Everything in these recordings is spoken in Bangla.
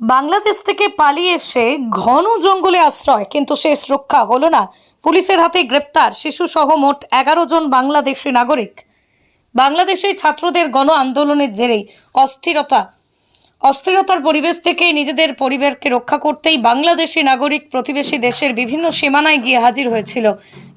বাংলাদেশ থেকে পালিয়ে এসে ঘন জঙ্গলে আশ্রয়, কিন্তু শেষ রক্ষা হলো না। পুলিশের হাতে গ্রেপ্তার শিশুসহ মোট এগারো জন বাংলাদেশি নাগরিক। বাংলাদেশে ছাত্রদের গণ আন্দোলনের জেরেই অস্থিরতা। অস্থিরতার পরিবেশ থেকে নিজেদের পরিবারকে রক্ষা করতেই বাংলাদেশি নাগরিক প্রতিবেশী দেশের বিভিন্ন সীমানায় গিয়ে হাজির হয়েছিল।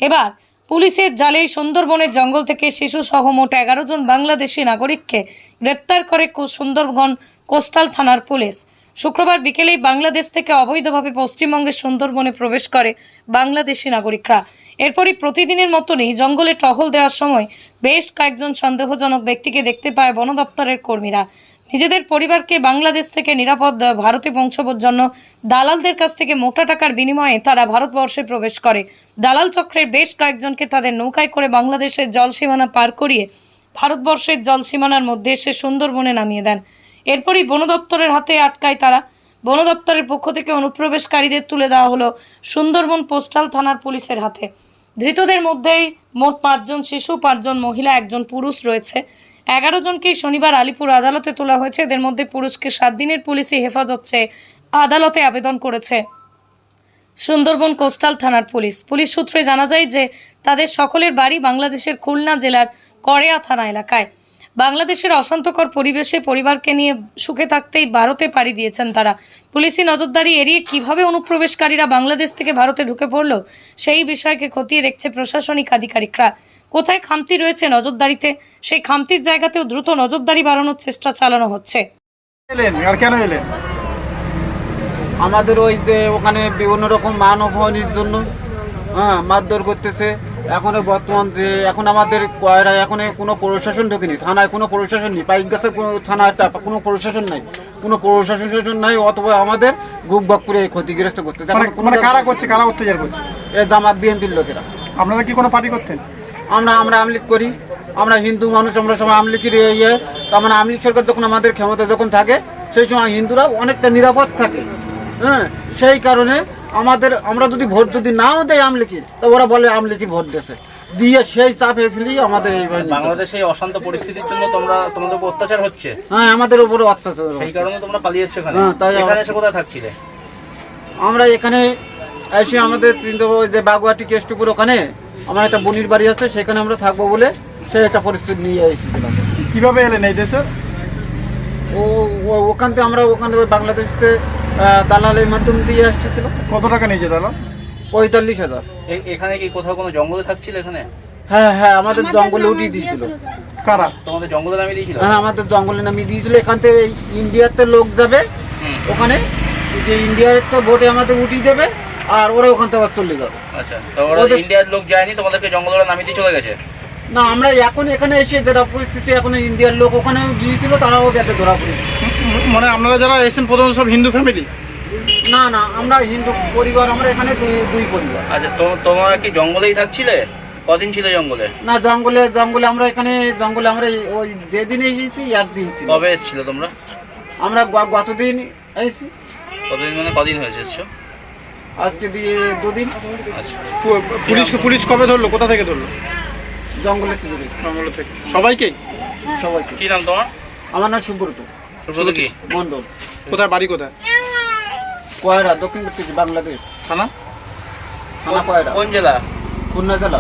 এবার পুলিশের জালেই সুন্দরবনের জঙ্গল থেকে শিশু সহ মোট এগারো জন বাংলাদেশি নাগরিককে গ্রেপ্তার করে সুন্দরবন কোস্টাল থানার পুলিশ। শুক্রবার বিকেলেই বাংলাদেশ থেকে অবৈধভাবে পশ্চিমবঙ্গের সুন্দরবনে প্রবেশ করে বাংলাদেশি নাগরিকরা। এরপরই প্রতিদিনের মতনই জঙ্গলে টহল দেওয়ার সময় বেশ কয়েকজন সন্দেহজনক ব্যক্তিকে দেখতে পায় বন দপ্তরের কর্মীরা। নিজেদের পরিবারকে বাংলাদেশ থেকে নিরাপদ ভারতে পৌঁছবার জন্য দালালদের কাছ থেকে মোটা টাকার বিনিময়ে তারা ভারতবর্ষে প্রবেশ করে। দালাল চক্রের বেশ কয়েকজনকে তাদের নৌকায় করে বাংলাদেশের জল সীমানা পার করিয়ে ভারতবর্ষের জল সীমানার মধ্যে এসে সুন্দরবনে নামিয়ে দেন। এরপরই বন দপ্তরের হাতে আটকায় তারা। বন দপ্তরের পক্ষ থেকে অনুপ্রবেশকারীদের তুলে দেওয়া হলো সুন্দরবন পোস্টাল থানার পুলিশের হাতে। ধৃতদের মধ্যেই মোট পাঁচজন শিশু, পাঁচজন মহিলা, একজন পুরুষ রয়েছে। এগারো জনকেই শনিবার আলিপুর আদালতে তোলা হয়েছে। এদের মধ্যে পুরুষকে সাত দিনের পুলিশি হেফাজত চেয়ে আদালতে আবেদন করেছে সুন্দরবন কোস্টাল থানার পুলিশ। পুলিশ সূত্রে জানা যায় যে তাদের সকলের বাড়ি বাংলাদেশের খুলনা জেলার করেয়া থানা এলাকায়। বাংলাদেশের অশান্তকর পরিবেশে পরিবারকে নিয়ে সুখে থাকতেই ভারতে পাড়ি দিয়েছেন তারা। পুলিশি নজরদারি এড়িয়ে কীভাবে অনুপ্রবেশকারীরা বাংলাদেশ থেকে ভারতে ঢুকে পড়ল সেই বিষয়কে খতিয়ে দেখছে প্রশাসনিক আধিকারিকরা। কোথায় খামতি রয়েছে নজরদারিতে? সেই খামতির জায়গাতেও দ্রুত নজরদারি বাড়ানোর চেষ্টা চালানো হচ্ছে। এলেন? আর কেন এলেন? আমাদের ওই যে ওখানে বিভিন্ন রকম মানবহানির জন্য হ্যাঁ মারধর করতেছে। এখন বর্তমান যে এখন আমাদের কয়রায় এখন কোনো প্রশাসন ঢোকেনি। থানায় কোনো প্রশাসন নেই। পাইক গাছে কোনো থানায় কোনো প্রশাসন নাই। কোনো প্রশাসন শাসন নাই অথবা আমাদের গুপ বাক করে ক্ষতিগ্রস্ত করতে। মানে মানে কারা করছে? কারা অত্যাচার করছে? এ জামাত বিএনপির লোকেরা। আপনারা কি কোনো পার্টি করতেন? আমরা আমরা আমলিক করি। আমরা হিন্দু মানুষ আমরা সবাই আমলিকের ইয়ে। তার মানে আমলিক সরকার যখন আমাদের ক্ষমতা যখন থাকে সেই সময় হিন্দুরা অনেকটা নিরাপদ থাকে। হ্যাঁ সেই কারণে আমাদের আমরা যদি ভোট যদি নাও দেয় আমলিকি তো ওরা বলে আমলিকি ভোট দেশে দিয়ে সেই চাপে ফেলি আমাদের এই বাংলাদেশে এই অশান্ত পরিস্থিতির জন্য তোমরা তোমাদের উপর অত্যাচার হচ্ছে? হ্যাঁ আমাদের উপরে অত্যাচার সেই কারণে তোমরা পালিয়ে এসছো এখানে? হ্যাঁ, তাই এখানে এসে কোথায় থাকছিলে? আমরা এখানে এসে আমাদের চিন্তা যে বাগুয়াটি কেষ্টপুর ওখানে আমার একটা বনির বাড়ি আছে সেখানে আমরা থাকব বলে সে একটা পরিস্থিতি নিয়ে এসেছিলাম কীভাবে এলেন এই দেশে? ও ওখান থেকে আমরা ওখানে ওই বাংলাদেশতে দালালের মাধ্যমে দিয়ে আসতেছিল। কত টাকা নিয়েছে দাদা পঁয়তাল্লিশ হাজার। এখানে কি কোথাও কোনো জঙ্গলে থাকছিলে এখানে? হ্যাঁ হ্যাঁ আমাদের জঙ্গলে উঠিয়ে দিয়েছিল। কারা? তোমাদের জঙ্গলে নামিয়ে দিয়েছিল? হ্যাঁ আমাদের জঙ্গলে নামিয়ে দিয়েছিল। এখান থেকে ইন্ডিয়াতে লোক যাবে ওখানে যে ইন্ডিয়ার তো ভোটে আমাদের উঠিয়ে দেবে আর ওরা ওখান থেকে আবার চলে যাবে। আচ্ছা তো ওরা ইন্ডিয়ার লোক যায়নি তোমাদেরকে জঙ্গলে নামিয়ে দিয়ে চলে গেছে? না আমরা এখন এখানে এসে যারা পরিস্থিতি এখন ইন্ডিয়ার লোক ওখানেও গিয়েছিল তারাও ব্যাটে ধরা পড়েছে মানে আপনারা যারা এসেছেন প্রথমত সব হিন্দু ফ্যামিলি না না আমরা হিন্দু পরিবার আমরা এখানে দুই দুই পরিবার। আচ্ছা তো- তোমরা কি জঙ্গলেই থাকছিলে? কদিন ছিলে জঙ্গলে? না জঙ্গলে জঙ্গলে আমরা এখানে জঙ্গলে আমরা এই- ওই যেদিন এসেছি একদিন ছিল। কবে এসেছিলে তোমরা? আমরা গ- গতদিন এসেছি। কতদিন মানে কদিন হয়েছে এসছো? আজকে দিয়ে দুদিন। আচ্ছা। পু- পুলিশ পুলিশ কবে ধরলো? কোথা থেকে ধরলো? জঙ্গলে থেকে জঙ্গল থেকে। সবাইকেই সবাইকে। কি নাম তোমার? আমার নাম সুব্রত। সুব্রত কি? মন্ডল। কোথায় বাড়ি কোথায়? কয়রা দক্ষিণ দিকে বাংলাদেশ। থানা? থানা কয়রা? কোন জেলা? খুলনা জেলা।